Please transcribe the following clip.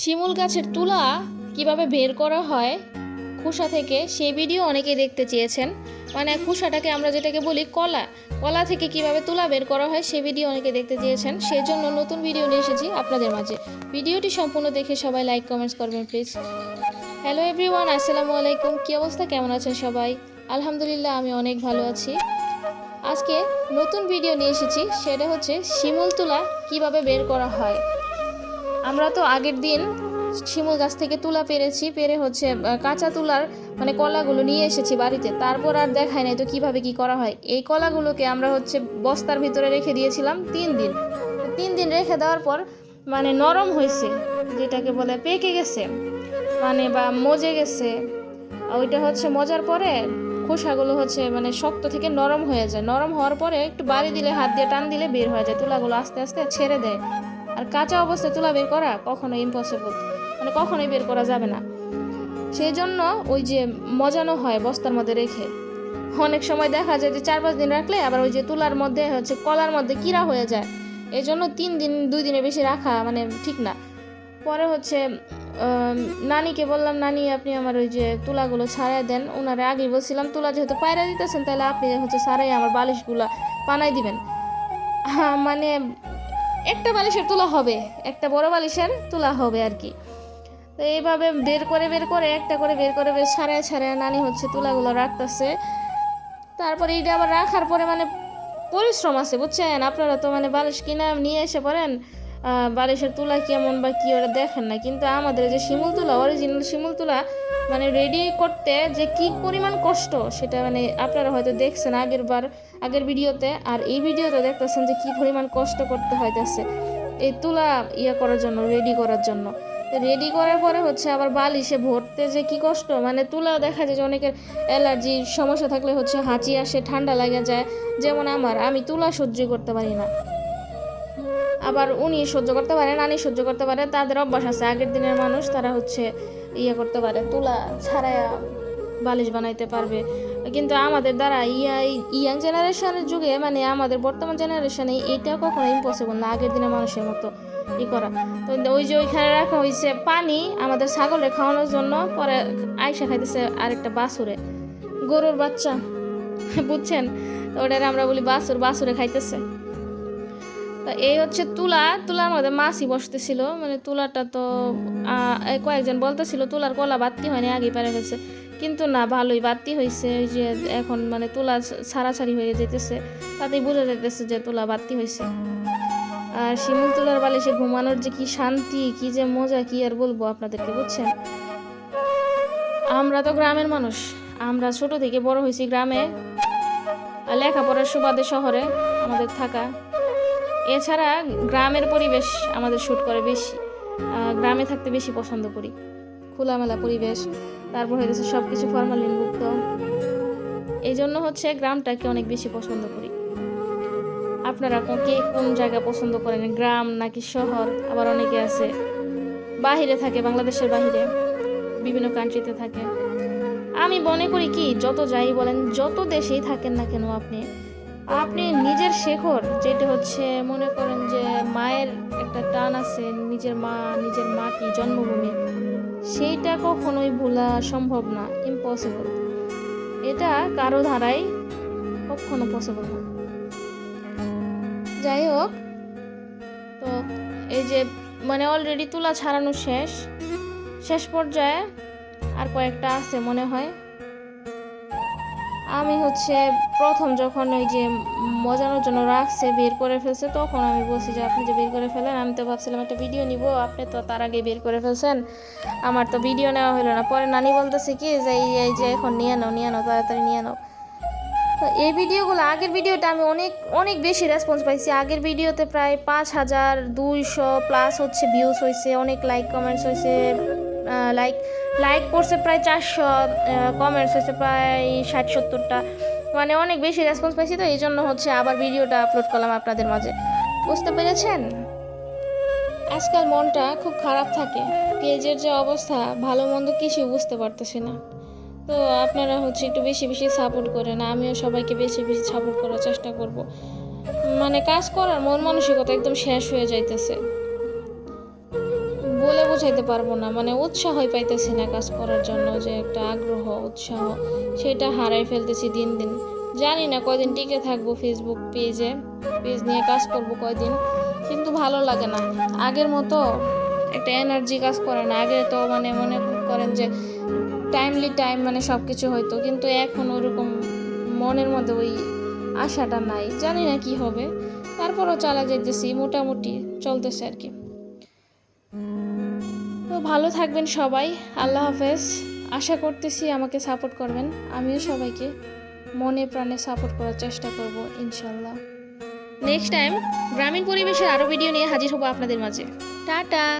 শিমুল গাছের তুলা কীভাবে বের করা হয়? খোসা থেকে, সেই ভিডিও অনেকে দেখতে চেয়েছেন। মানে খোসাটাকে আমরা যেটাকে বলি কলা। কলা থেকে কীভাবে তুলা বের করা হয় সেই ভিডিও অনেকে দেখতে চেয়েছেন। সেই জন্য নতুন ভিডিও নিয়ে এসেছি আপনাদের মাঝে। ভিডিওটি সম্পূর্ণ দেখে সবাই লাইক কমেন্টস করবেন প্লিজ হ্যালো এভরিওয়ান আসসালামু আলাইকুম। কী অবস্থা? কেমন আছেন সবাই? আলহামদুলিল্লাহ, আমি অনেক ভালো আছি। আজকে নতুন ভিডিও নিয়ে এসেছি, সেটা হচ্ছে শিমুল তুলা কীভাবে বের করা হয়। আমরা তো আগের দিন শিমুল গাছ থেকে তুলা পেরেছি, পেরে হচ্ছে কাঁচা তুলার মানে কলাগুলো নিয়ে এসেছি বাড়িতে। তারপর আর দেখায় নাই তো কীভাবে কি করা হয়। এই কলাগুলোকে আমরা হচ্ছে বস্তার ভিতরে রেখে দিয়েছিলাম তিন দিন। তিন দিন রেখে দেওয়ার পর মানে নরম হয়েছে, যেটাকে বলে পেকে গেছে মানে বা মজে গেছে। ওইটা হচ্ছে মজার পরে খোসাগুলো হচ্ছে মানে শক্ত থেকে নরম হয়ে যায়। নরম হওয়ার পরে একটু বাড়ি দিলে, হাত দিয়ে টান দিলে বের হয়ে যায়। তুলাগুলো আস্তে আস্তে ছেড়ে দেয়। আর কাঁচা অবস্থায় তুলা বের করা কখনো ইম্পসিবল মানে কখনোই বের করা যাবে না। সেই জন্য ওই যে মজানো হয় বস্তার মধ্যে রেখে। অনেক সময় দেখা যায় যে চার পাঁচ দিন রাখলে আবার ওই যে তুলার মধ্যে হচ্ছে কলার মধ্যে কিরা হয়ে যায়। এই জন্য তিন দিন, দুই দিনের বেশি রাখা মানে ঠিক না। পরে হচ্ছে নানিকে বললাম, নানি, আপনি আমার ওই যে তুলাগুলো ছাড়াই দেন। ওনারা আগেই বলছিলাম, তুলা যেহেতু পায়রা দিতেছেন, তাহলে আপনি হচ্ছে ছাড়াই আমার বালিশগুলো বানাই দিবেন। মানে একটা বালিশের তোলা হবে, একটা বড় বালিশের তোলা হবে আর কি। তো এইভাবে বের করে বের করে, একটা করে বের করে, বের সারায় ছাড়ায় নানি হচ্ছে তুলাগুলো রাখতেছে। তারপরে এইটা আবার রাখার পরে মানে পরিশ্রম আছে, বুঝছেন? আপনারা তো মানে বালিশ কিনা নিয়ে এসে পড়েন আহ, বালিশের তুলা কেমন বা কি ওরা দেখেন না। কিন্তু আমাদের যে শিমুল তুলা অরিজিনাল শিমুল তুলা মানে রেডি করতে যে কি পরিমাণ কষ্ট সেটা মানে আপনারা হয়তো দেখছেন আগের বার আগের ভিডিওতে। আর এই ভিডিওতে দেখতেছেন যে কি পরিমাণ কষ্ট করতে হইতেছে এই তুলা ইয়া করার জন্য রেডি করার জন্য। রেডি করার পরে হচ্ছে আবার বালিশে ভরতে যে কি কষ্ট মানে তুলা দেখা যায় যে অনেকের অ্যালার্জির সমস্যা থাকলে হচ্ছে হাঁচি আসে ঠান্ডা লাগে যায়। যেমন আমার আমি তুলা সহ্য করতে পারি না। আবার উনি সহ্য করতে পারে, নানি সহ্য করতে পারে, তাদের অভ্যাস আছে। আগের দিনের মানুষ তারা হচ্ছে ইয়ে করতে পারে, তুলা ছাড়ায়া বালিশ বানাইতে পারবে। কিন্তু আমাদের দ্বারা ইয়া ইয়াং জেনারেশনের যুগে মানে আমাদের বর্তমান জেনারেশনে এটা কখনো ইম্পসিবল না, আগের দিনের মানুষের মতো ই করা। তো ওই যে ওইখানে রাখা হয়েছে পানি, আমাদের ছাগলের খাওয়ানোর জন্য পরে আয়সা খাইতেছে আরেকটা বাছুরে। গরুর বাচ্চা, বুঝছেন? ওটার আমরা বলি বাছুর, বাছুরে খাইতেছে। তো এই হচ্ছে তুলা, তুলার মধ্যে মাছই বসতেছিল। মানে তুলাটা তো কয়েকজন বলতেছিল তুলার কলা বাত্তি হয়নি, আগেই পারে গেছে কিন্তু না, ভালোই বাত্তি হয়েছে যে এখন মানে তুলা ছাড়াছাড়ি হয়ে যেতেছে তাতেই বোঝা যাইতেছে যে তুলা বাত্তি হয়েছে আর শিমুল তুলার বালিশে ঘুমানোর যে কি শান্তি, কি যে মজা, কি আর বলব আপনাদেরকে, বুঝছেন? আমরা তো গ্রামের মানুষ। আমরা ছোট থেকে বড় হয়েছি গ্রামে। আর লেখাপড়ার সুবাদে শহরে আমাদের থাকা। এছাড়া গ্রামের পরিবেশ আমাদের শ্যুট করে বেশি। গ্রামে থাকতে বেশি পছন্দ করি। খোলামেলা পরিবেশ, তারপর হয়ে গেছে সব কিছু ফরমালিনমুক্ত। এই জন্য হচ্ছে গ্রামটাকে অনেক বেশি পছন্দ করি। আপনারা কো- কোন জায়গা পছন্দ করেন? গ্রাম নাকি শহর? আবার অনেকে আছে, বাহিরে থাকে, বাংলাদেশের বাহিরে, বিভিন্ন কান্ট্রিতে থাকে। আমি মনে করি কি, যত যাই বলেন, যত দেশেই থাকেন না কেন আপনি আপনি নিজের শেখর, যেটা হচ্ছে মনে করেন যে মায়ের একটা টান আছে, নিজের মা, নিজের মাটি জন্মভূমি, সেইটা কখনোই ভোলা সম্ভব না ইম্পসিবল এটা কারও ধারাই কখনো পসিবল না। যাই হোক, তো এই যে মানে অলরেডি তুলা ছাড়ানো শেষ শেষ পর্যায়ে আর কয়েকটা আছে মনে হয়। আমি হচ্ছে প্রথম যখন ওই যে মজানোর জন্য রাখছে বের করে ফেলছে, তখন আমি বলছি যে, আপনি যে বের করে ফেলেন আমি তো ভাবছিলাম একটা ভিডিও নিব, আপনি তো তার আগে বের করে ফেলছেন। আমার তো ভিডিও নেওয়া হলো না। পরে নানি বলতেছে কি যে, এই যে এখন নিয়ে নাও নিয়ে নাও, তাড়াতাড়ি নিয়ে নাও। তো এই ভিডিওগুলো আগের ভিডিওটা আমি অনেক অনেক বেশি রেসপন্স পাইছি। আগের ভিডিওতে প্রায় পাঁচ হাজার দুইশো প্লাস হচ্ছে ভিউজ হয়েছে অনেক লাইক কমেন্টস হয়েছে লাইক লাইক করছে প্রায় চারশো কমেন্টস হয়েছে প্রায় ষাট, সত্তরটা। মানে অনেক বেশি রেসপন্স পাইছি তো এই জন্য হচ্ছে আবার ভিডিওটা আপলোড করলাম আপনাদের মাঝে। বুঝতে পেরেছেন? আজকাল মনটা খুব খারাপ থাকে। পেজের যে অবস্থা, ভালো মন্দ কিছুই বুঝতে পারতেছি না। তো আপনারা হচ্ছে একটু বেশি বেশি সাপোর্ট করেন। আমিও সবাইকে বেশি বেশি সাপোর্ট করার চেষ্টা করব। মানে কাজ করার মন মানসিকতা একদম শেষ হয়ে যাইতেছে। বলে বোঝাইতে পারব না। মানে উৎসাহই পাইতেছি না কাজ করার জন্য, যে একটা আগ্রহ, উৎসাহ, সেটা হারাই ফেলতেছি দিন দিন। জানি না কয়দিন টিকে থাকব ফেসবুক পেজে পেজ নিয়ে কাজ করব কয়দিন, কিন্তু ভালো লাগে না। আগের মতো একটা এনার্জি কাজ করে না। আগে তো মানে মনে করেন যে টাইমলি টাইম মানে সব কিছু হয়তো কিন্তু এখন ওরকম মনের মধ্যে ওই আশাটা নাই। জানি না কি হবে। তারপরও চালা যাইতেছি, মোটামুটি চলতেছে আর কি। তো ভালো থাকবেন সবাই, আল্লাহ হাফেজ। আশা করতেছি আমাকে সাপোর্ট করবেন। আমিও সবাইকে মনে প্রাণে সাপোর্ট করার চেষ্টা করব, ইনশাল্লাহ। নেক্সট টাইম গ্রামীণ পরিবেশের আরও ভিডিও নিয়ে হাজির হব আপনাদের মাঝে। টাটা!